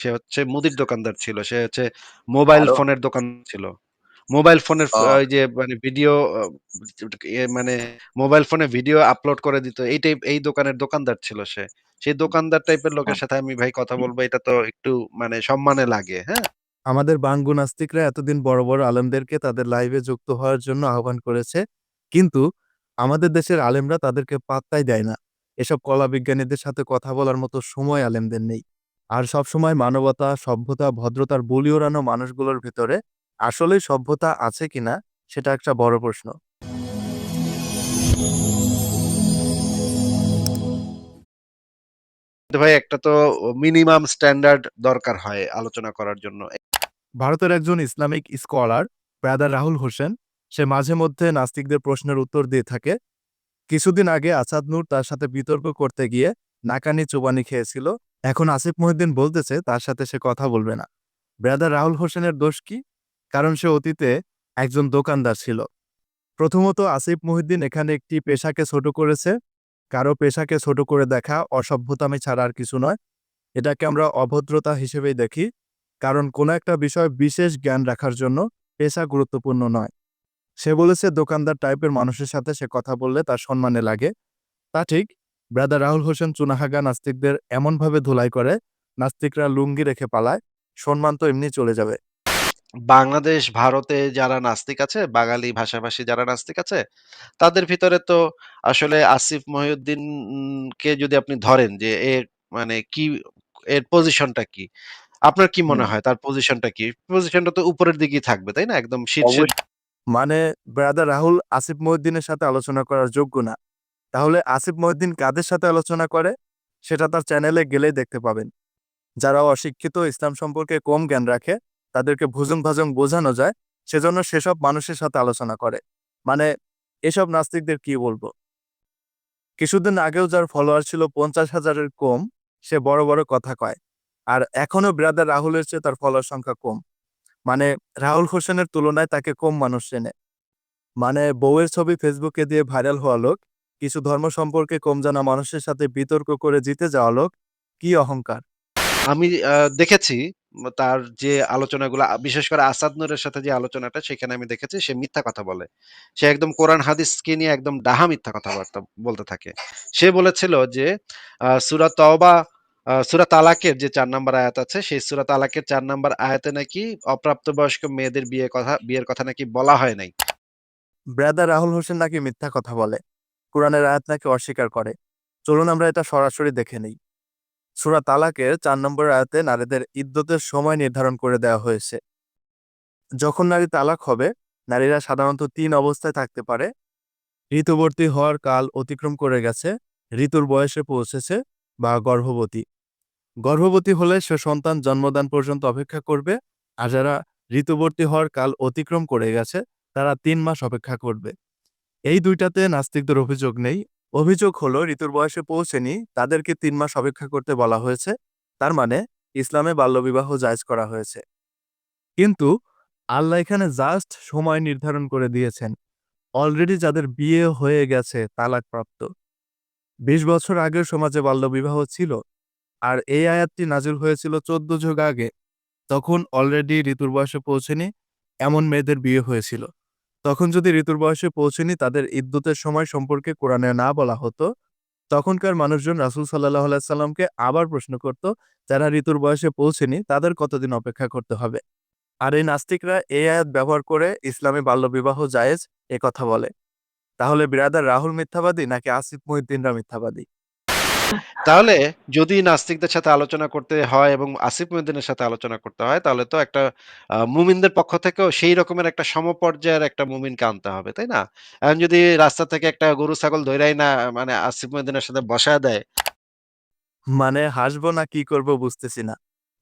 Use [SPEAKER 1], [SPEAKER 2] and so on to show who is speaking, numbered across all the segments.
[SPEAKER 1] সে হচ্ছে মুদির দোকানদার ছিল। সে হচ্ছে মোবাইল ফোনের দোকান ছিল। মোবাইল ফোনের ওই যে মানে ভিডিও মানে মোবাইল ফোনে ভিডিও আপলোড করে দিত। এই টাইপ এই দোকানের দোকানদার ছিল সে। সেই দোকানদার টাইপের লোকের সাথে আমি ভাই কথা বলব এটা তো একটু মানে সম্মানে লাগে, হ্যাঁ?
[SPEAKER 2] আমাদের বাঙ্গু নাস্তিকরা এতদিন বড়, বড় আলেমদেরকে তাদের লাইভে যুক্ত হওয়ার জন্য আহ্বান করেছে। কিন্তু আমাদের দেশের আলেমরা তাদেরকে পাত্তাই দেয় না। এসব কলা বিজ্ঞানীদের সাথে কথা বলার মতো সময় আলেমদের নেই। আর সবসময় মানবতা, সভ্যতা, ভদ্রতার বুলি ওড়ানো মানুষগুলোর ভেতরে আসলেই সভ্যতা আছে কিনা সেটা একটা বড় প্রশ্ন।
[SPEAKER 1] ভাই একটা তো মিনিমাম স্ট্যান্ডার্ড দরকার হয় আলোচনা করার জন্য।
[SPEAKER 2] ভারতের একজন Islamic scholar brother Rahul Hossain সে মাঝে মধ্যে নাস্তিকদের প্রশ্নের উত্তর দিয়ে থাকে। কিছুদিন আগে আসাদ নূর তার সাথে বিতর্ক করতে গিয়ে নাকানি চোবানি খেয়েছিল। এখন আসিফ মহিউদ্দিন বলতেছে তার সাথে সে কথা বলবে না। ব্রাদার রাহুল হোসেনের দোষ কি? কারণ সে অতীতে একজন দোকানদার ছিল। প্রথমত আসিফ মহিউদ্দিন এখানে একটি পেশাকে ছোট করেছে। কারও পেশাকে ছোট করে দেখা অসভ্যতামি ছাড়া আর কিছু নয়। এটাকে আমরা অভদ্রতা হিসেবেই দেখি। কারণ কোনো একটা বিষয়ে বিশেষ জ্ঞান রাখার জন্য পেশা গুরুত্বপূর্ণ নয়। সে বলেছে দোকানদার টাইপের মানুষের সাথে সে কথা বললে তার সম্মানে লাগে। তা ঠিক, ব্রাদার রাহুল হোসেন চুনাহাগা নাস্তিকদের এমনভাবে ধুলাই করে, নাস্তিকরা লুঙ্গি রেখে পালায়, সম্মান তো এমনি চলে যাবে।
[SPEAKER 1] বাংলাদেশ, ভারতে যারা নাস্তিক আছে, বাঙালি ভাষাভাষী যারা নাস্তিক আছে, তাদের ভিতরে তো আসলে আসিফ মহিউদ্দিন কে যদি আপনি ধরেন যে এর মানে কি এর পজিশনটা কি? আপনার কি মনে হয় তার পজিশনটা কি? পজিশনটা তো উপরের দিকেই থাকবে, তাই না? একদম
[SPEAKER 3] অবশ্য
[SPEAKER 2] মানে ব্রাদার রাহুল আসিফ মহিউদ্দিনের সাথে আলোচনা করার যোগ্য না। তাহলে আসিফ মহিউদ্দিন কাদের সাথে আলোচনা করে? সেটা তার চ্যানেলে গেলেই দেখতে পাবেন। যারা অশিক্ষিত ইসলাম সম্পর্কে কম জ্ঞান রাখে, তাদেরকে ভুজং-ভাজং বোঝানো যায়, সেজন্য সেসব মানুষের সাথে আলোচনা করে। মানে এসব নাস্তিকদের কি বলব? কিছুদিন আগেও যার ফলোয়ার ছিল পঞ্চাশ হাজারের কম, সে বড়, বড় কথা কয়। আর এখনও ব্রাদার রাহুলের চেয়ে তার ফলোয়ার সংখ্যা কম। মানে রাহুল হোসেনের তুলনায় তাকে কম মানুষ চেনে। মানে বউয়ের ছবি ফেসবুকে দিয়ে ভাইরাল হওয়া লোক, কিছু ধর্ম সম্পর্কে কম জানা মানুষের সাথে বিতর্ক করে জিতে যাওয়া লোক, কি অহংকার!
[SPEAKER 1] আমি দেখেছি তার যে আলোচনাগুলা বিশেষ করে আসাদ নূরের সাথে যে আলোচনাটা সেখানে আমি দেখেছি সে মিথ্যা কথা বলে। সে একদম কোরআন হাদিসকে নিয়ে একদম ডাহা মিথ্যা কথাবার্তা বলতে থাকে। সে বলেছিল যে সূরা তওবা সূরা তালাকের যে চার নাম্বার আয়াত আছে সেই সূরা তালাকের চার নাম্বার আয়াতে নাকি অপ্রাপ্তবয়স্ক মেয়েদের বিয়ে কথা বিয়ের কথা নাকি বলা হয় নাই।
[SPEAKER 2] ব্রাদার রাহুল হোসেন নাকি মিথ্যা কথা বলে। কোরআনের আয়াত নাকি অস্বীকার করে। চলুন আমরা এটা সরাসরি দেখে নেই। সূরা তালাকের চার নম্বর আয়াতে নারীদের ইদ্যতের সময় নির্ধারণ করে দেওয়া হয়েছে। যখন নারী তালাক হবে, নারীরা সাধারণত তিন অবস্থায় থাকতে পারে। ঋতুবর্তী হওয়ার কাল অতিক্রম করে গেছে, ঋতুর বয়সে পৌঁছেছে বা গর্ভবতী। গর্ভবতী হলে সে সন্তান জন্মদান পর্যন্ত অপেক্ষা করবে, আর যারা ঋতুবর্তী হওয়ার কাল অতিক্রম করে গেছে, তারা তিন মাস অপেক্ষা করবে। এই দুইটাতে নাস্তিকদের অভিযোগ নেই। অভিযোগ হলো ঋতুর বয়সে পৌঁছেনি, তাদেরকে তিন মাস অপেক্ষা করতে বলা হয়েছে। তার মানে ইসলামে বাল্যবিবাহ জায়জ করা হয়েছে। কিন্তু আল্লাহ এখানে জাস্ট সময় নির্ধারণ করে দিয়েছেন। অলরেডি যাদের বিয়ে হয়ে গেছে তালাকপ্রাপ্ত। ২০ বছর আগেও সমাজে বাল্যবিবাহ ছিল। আর এই আয়াতটি নাজিল হয়েছিল ১৪ যুগ আগে। তখন অলরেডি ঋতুর বয়সে পৌঁছেনি, এমন মেয়েদের বিয়ে হয়েছিল। তখন যদি ঋতুর বয়সে পৌঁছেনি তাদের ইদ্যতের সময় সম্পর্কে কোরআনে না বলা হতো, তখনকার মানুষজন রাসূল আলাইহি সাল্লামকে আবার প্রশ্ন করত, যারা ঋতুর বয়সে পৌঁছেনি তাদের কতদিন অপেক্ষা করতে হবে? আর এই নাস্তিকরা এই আয়াত ব্যবহার করে ইসলামে বাল্যবিবাহ জায়েজ এ কথা বলে। তাহলে বিরাদার রাহুল মিথ্যাবাদী নাকি আসিফ মহিউদ্দিনরা মিথ্যাবাদী?
[SPEAKER 1] তাহলে যদি নাস্তিকদের সাথে আলোচনা করতে হয় এবং আসিফ মহিউদ্দিনের সাথে আলোচনা করতে হয় তাহলে তো একটা মুমিনদের পক্ষ থেকেও সেই রকমের একটা সমপর্যায়ের একটা মুমিনকে আনতে হবে, তাই না? এখন যদি রাস্তা থেকে একটা গরু ছাগল ধইরাই না মানে আসিফ মহিউদ্দিনের সাথে বসা দেয়
[SPEAKER 2] মানে হাসবো না কি করব বুঝতেছি না।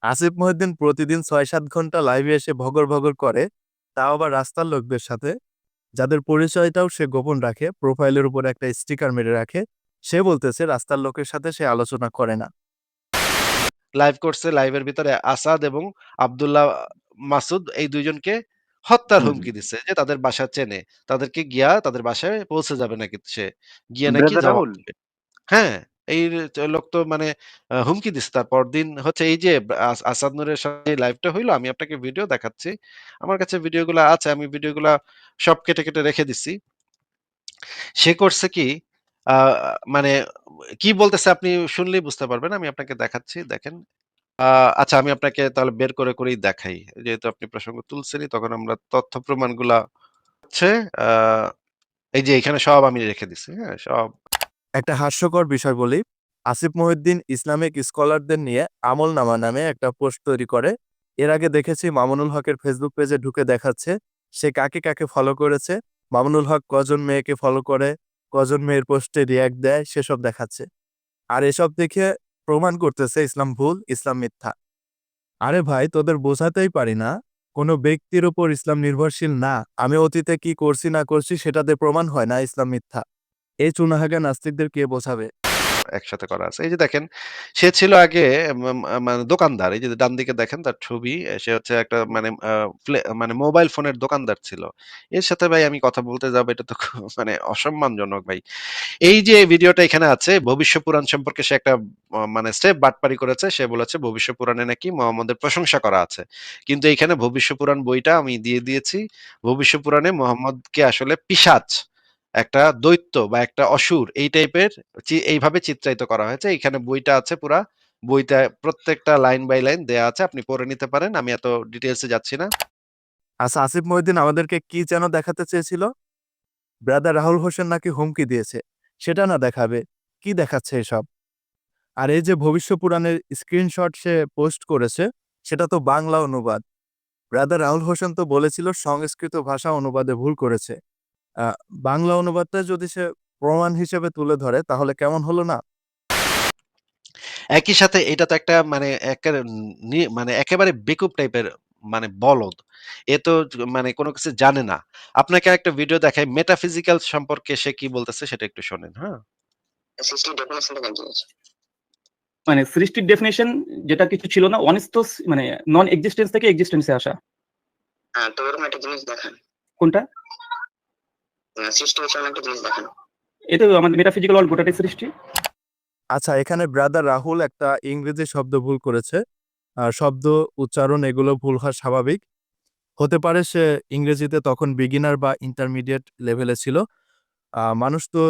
[SPEAKER 2] আসিফ মহিউদ্দিন প্রতিদিন ৬-৭ ঘণ্টা লাইভে এসে ভগর, ভগর করে, তাও আবার রাস্তার লোকদের সাথে, যাদের পরিচয়টাও সে গোপন রাখে, প্রোফাইলের উপর একটা স্টিকার মেরে রাখে। সে বলতেছে রাস্তার লোকের সাথে সে আলোচনা করে না।
[SPEAKER 1] লাইভ করছে, লাইভের ভিতরে আসাদ এবং আব্দুল্লাহ মাসুদ এই ২ জনকে হত্যার
[SPEAKER 3] হুম, হুম।
[SPEAKER 1] হুমকি দিছে যে তাদের বাসা চেনে। তাদেরকে গিয়া তাদের বাসায় পৌঁছে যাবে নাকি সে। গিয়ে নাকি। হ্যাঁ, এই লোক তো মানে হুমকি দিছে তার পরদিন হচ্ছে এই যে আসাদ নুরের সাথে লাইভটা হইল আমি আপনাকে ভিডিও দেখাচ্ছি। আমার কাছে ভিডিওগুলা আছে। আমি ভিডিওগুলা সব কেটে, কেটে রেখে দিছি। সে করছে কি মানে কি বলতেছে আপনি শুনলেই বুঝতে পারবেন। আমি আপনাকে দেখাচ্ছি দেখেন। আচ্ছা আমি আপনাকে তাহলে বের করে, করেই দেখাই। যেহেতু আপনি প্রসঙ্গ তুলছেনই তখন আমরা তথ্য প্রমাণগুলা হচ্ছে এই যে এখানে সব আমি রেখে দিছি। হ্যাঁ? সব
[SPEAKER 2] একটা হাস্যকর বিষয় বলি। আসিফ মহিউদ্দিন ইসলামিক স্কলারদের নিয়ে আমল নামা নামে একটা পোস্ট তৈরি করে। এর আগে দেখেছি মামুনুল হকের ফেসবুক পেজে ঢুকে দেখাচ্ছে সে কাকে, কাকে ফলো করেছে, মামুনুল হক কজন মেয়েকে ফলো করে, কজন মেয়ের পোস্টে রিয়াক্ট দেয় সেসব দেখাচ্ছে। আর এসব দেখে প্রমাণ করতেছে ইসলাম ভুল, ইসলাম মিথ্যা। আরে ভাই তোদের বোঝাতেই পারি না, কোনো ব্যক্তির উপর ইসলাম নির্ভরশীল না। আমি অতীতে কি করছি না করছি সেটাতে প্রমাণ হয় না ইসলাম মিথ্যা। এই চুনাহাগা নাস্তিকদের কে বোঝাবে?
[SPEAKER 1] একসাথে করা আছে। এই যে দেখেন, সে ছিল আগে মানে দোকানদার। এই যে ডান দিকে দেখেন তার ছবি। সে হচ্ছে একটা মানে মানে মোবাইল ফোনের দোকানদার ছিল। এর সাথে ভাই আমি কথা বলতে যাব এটা তো মানে অসম্মানজনক ভাই। এই যে ভিডিওটা এখানে আছে ভবিষ্য পুরাণ সম্পর্কে সে একটা মানে স্টেপ বাটপারি করেছে। সে বলেছে ভবিষ্য পুরাণে নাকি মোহাম্মদের প্রশংসা করা আছে। কিন্তু এখানে ভবিষ্য পুরাণ বইটা আমি দিয়ে দিয়েছি। ভবিষ্য পুরাণে মোহাম্মদকে আসলে পিশাচ, একটা দৈত্য বা একটা অসুর এই টাইপের এইভাবে চিত্রায়িত করা হয়েছে। এখানে বইটা আছে পুরা। বইটা প্রত্যেকটা লাইন বাই লাইন দেয়া আছে। আপনি পড়ে নিতে পারেন। আমি এত ডিটেলসে যাচ্ছি না।
[SPEAKER 2] আচ্ছা আসিফ মহিউদ্দিন আমাদেরকে কি যেন দেখাতে চেয়েছিল? ব্রাদার রাহুল হোসেন নাকি হুমকি দিয়েছে। সেটা না দেখাবে। কি দেখাচ্ছে এসব? আর এই যে ভবিষ্য পুরাণের স্ক্রিনশট সে পোস্ট করেছে, সেটা তো বাংলা অনুবাদ। ব্রাদার রাহুল হোসেন তো বলেছিল সংস্কৃত ভাষা অনুবাদে ভুল করেছে। বাংলা অনুবাদটা যদি সে প্রমাণ হিসেবে তুলে ধরে তাহলে কেমন হলো না?
[SPEAKER 1] একই সাথে এটা তো একটা মানে মানে একেবারে বেকুব টাইপের মানে বলদ। এ তো মানে কোন কিছু জানে না। আপনাকে একটা ভিডিও দেখাই মেটাফিজিক্যাল সম্পর্কে সে কি বলতেছে সেটা একটু শোনেন, হ্যাঁ?
[SPEAKER 4] মানে সৃষ্টির ডেফিনেশন যেটা কিছু ছিল না অনিস্তস মানে নন এক্সিস্টেন্স থেকে এক্সিস্টেন্সে আসা।
[SPEAKER 3] হ্যাঁ, তো এরকম একটা জিনিস দেখান।
[SPEAKER 4] কোনটা?
[SPEAKER 3] সৃষ্টি হচ্ছে একটা জিনিস দেখান।
[SPEAKER 4] এটা আমাদের মেটাফিজিক্যাল ওয়ার্ল্ড গোটাটাই সৃষ্টি।
[SPEAKER 2] আচ্ছা এখানে ব্রাদার রাহুল একটা ইংরেজি শব্দ ভুল করেছে। শব্দ, উচ্চারণ এগুলো ভুল হওয়া স্বাভাবিক। হতে পারে সে ইংরেজিতে তখন বিগিনার বা ইন্টারমিডিয়েট লেভেলে ছিল। মানুষ তো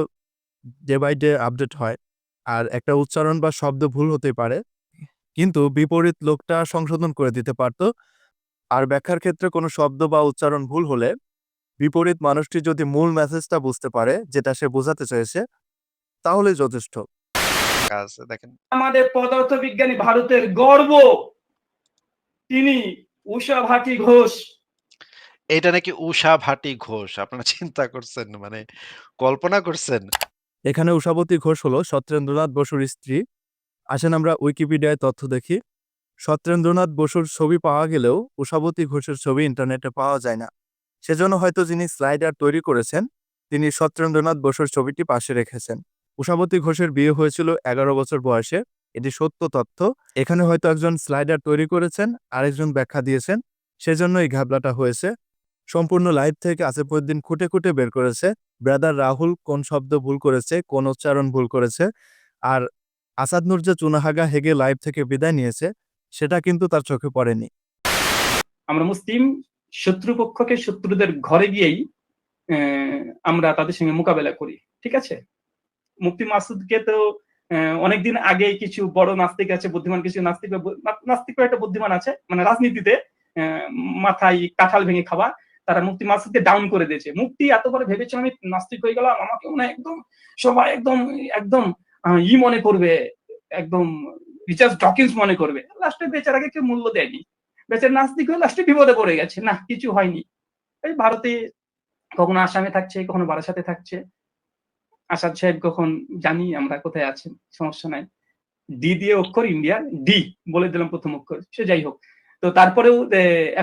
[SPEAKER 2] ডে বাই ডে আপডেট হয়। আর একটা উচ্চারণ বা শব্দ ভুল হতেই পারে। কিন্তু বিপরীত লোকটা সংশোধন করে দিতে পারত। আর ব্যাখ্যার ক্ষেত্রে কোনো শব্দ বা উচ্চারণ ভুল হলে বিপরীত মানুষটি যদি মূল মেসেজটা বুঝতে পারে যেটা সে বোঝাতে চেয়েছে, তাহলেই যথেষ্ট।
[SPEAKER 1] আছে দেখেন।
[SPEAKER 5] আমাদের পদার্থবিজ্ঞানী ভারতের গর্ব তিনি উষা ভাটি ঘোষ
[SPEAKER 1] এইটা নাকি উষা ভাটি ঘোষ। আপনারা চিন্তা করছেন মানে কল্পনা করছেন?
[SPEAKER 2] এখানে উষাবতী ঘোষ হলো সত্যেন্দ্রনাথ বসুর স্ত্রী। আসেন আমরা উইকিপিডিয়ায় তথ্য দেখি। সত্যেন্দ্রনাথ বসুর ছবি পাওয়া গেলেও উষাবতী ঘোষের ছবি ইন্টারনেটে পাওয়া যায় না। সেজন্য হয়তো যিনি স্লাইডার তৈরি করেছেন, তিনি সত্যেন্দ্রনাথ বসুর ছবিটি পাশে রেখেছেন। উষাবতী ঘোষের বিয়ে হয়েছিল ১১ বছর বয়সে। এটি সত্য তথ্য। এখানে হয়তো একজন স্লাইডার তৈরি করেছেন, আরেকজন ব্যাখ্যা দিয়েছেন। সেজন্য এই ঘাবলাটা হয়েছে। সম্পূর্ণ লাইভ থেকে আসিফ মহিউদ্দিন খুঁটে, খুঁটে বের করেছে। ব্রাদার রাহুল কোন শব্দ ভুল করেছে, কোন উচ্চারণ ভুল করেছে। আর আসাদ নূর যে চুনাহাগা হেগে লাইভ থেকে বিদায় নিয়েছে, সেটা কিন্তু তার চোখে পড়েনি।
[SPEAKER 4] আমরা মুসলিম শত্রুপক্ষকে শত্রুদের ঘরে গিয়েই আমরা তাদের সঙ্গে মোকাবেলা করি। ঠিক আছে? মুফতি মাসুদকে তো অনেকদিন আগেই কিছু বড় নাস্তিক আছে, বুদ্ধিমান কিছু নাস্তিক নাস্তিক একটা বুদ্ধিমান আছে। মানে রাজনীতিতে মাথায় কাঁঠাল ভেঙে খাওয়া। তারা মুক্তি মাসুদকে ডাউন করে দিয়েছে। মুক্তি এত করে ভেবেছিল আমি নাস্তিক হয়ে গেলাম। আমাকে মনে একদম সবাই একদম একদম ই মনে করবে। একদম রিচার্জ ডকিন্স মনে করবে। লাস্টে বেচারাকে কেউ মূল্য দেয়নি। বেচারা নাস্তিক হয়ে লাস্টে বিপদে পড়ে গেছে। না কিছু হয়নি। এই ভারতে কখনো আসামে থাকছে, কখনো বারাসাতে থাকছে। আসাদ সাহেব কখন জানি আমরা কোথায় আছেন। সমস্যা নাই। ডি দিয়ে অক্ষর ইন্ডিয়া ডি বলে দিলাম প্রথম অক্ষর। সে যাই হোক। তো তারপরেও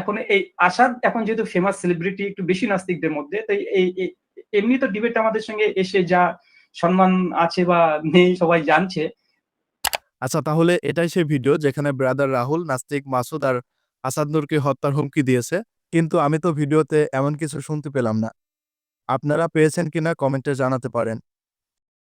[SPEAKER 4] এখন এই আসাদ এখন যেহেতু ফেমাস সেলিব্রিটি একটু বেশি নাস্তিকদের মধ্যে। তো এই এই এমনি তো ডিবেট আমাদের সঙ্গে এসে যা সম্মান আছে বা নেই সবাই জানছে।
[SPEAKER 2] আচ্ছা তাহলে এটাই সেই ভিডিও যেখানে ব্রাদার রাহুল, নাস্তিক মাসুদ আর আসাদ নূরকে হত্যার হুমকি দিয়েছে। কিন্তু আমি তো ভিডিওতে এমন কিছু শুনতে পেলাম না। আপনারা পেয়েছেন কিনা কমেন্টে জানাতে পারেন।